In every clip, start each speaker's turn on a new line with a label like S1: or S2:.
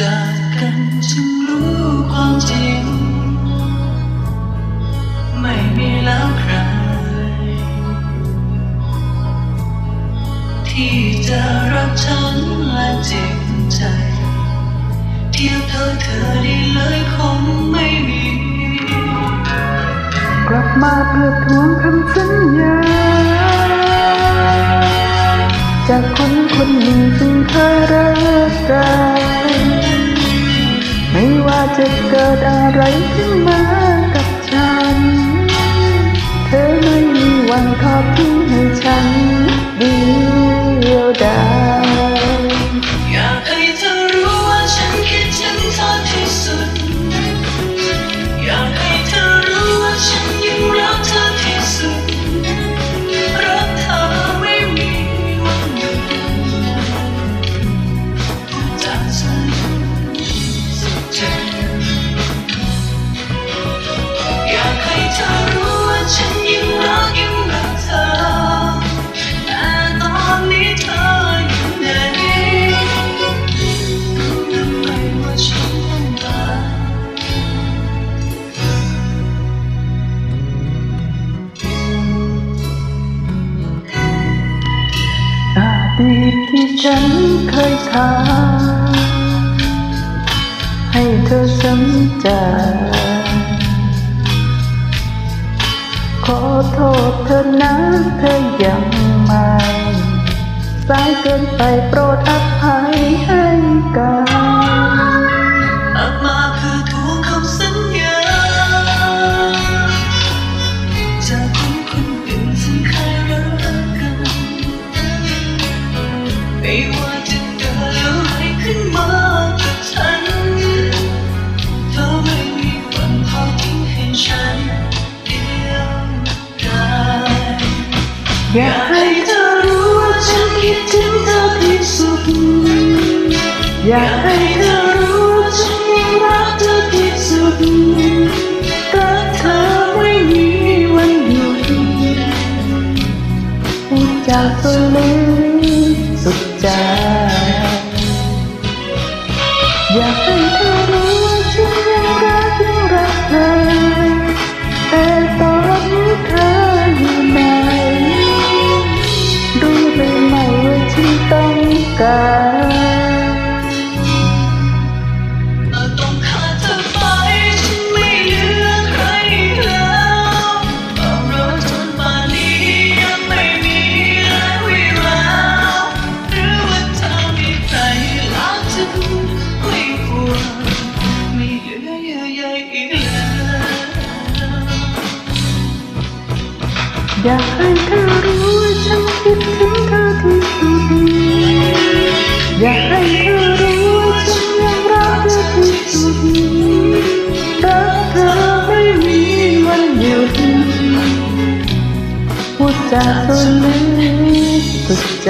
S1: จากกันจึงรู้ความจริง ไม่มีแล้วใคร ที่จะรักฉันและจริงใจ เทียบเท่าเธอได้เลยคงไม่มี
S2: กลับมาเพื่อทวงคำสัญญา จากคนคนหนึ่งซึ่งเคยรักกัน จะเกิดอะไรขึ้นมากับฉัน เธอไม่มีวันทอดทิ้งให้ฉันเดียวดาย
S1: ฉันเค
S2: ยทำให้เธอสนใจ ขอโทษเธอนะเธอยังไม่สายเกินไปโปรดอภัยให้กัน
S1: ว่าจะเกิดอะไรขึ้นมากับฉันเธอไม่มีวันทอดทิ้งให้ฉันเดียวดาย
S2: อยากให้
S1: ให้เธอรู้ว่าฉันคิดถึงเธอที่สุด
S2: อยากให้
S1: อยา
S2: กให้ อยาก
S1: ให้เธอรู้ว่า
S2: ฉันคิดถึงเธอที่สุด อยากให้เธอรู้ว่าฉันยังรักเธอที่สุด รักเธอไม่มีวันหยุดพูดจาตัวลึกสุดใจ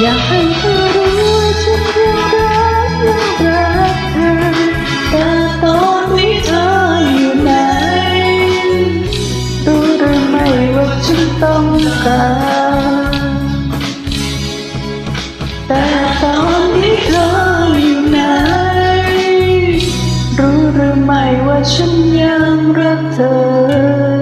S2: อยากให้เธอ หรือไม่ว่าฉันยังรักเธอ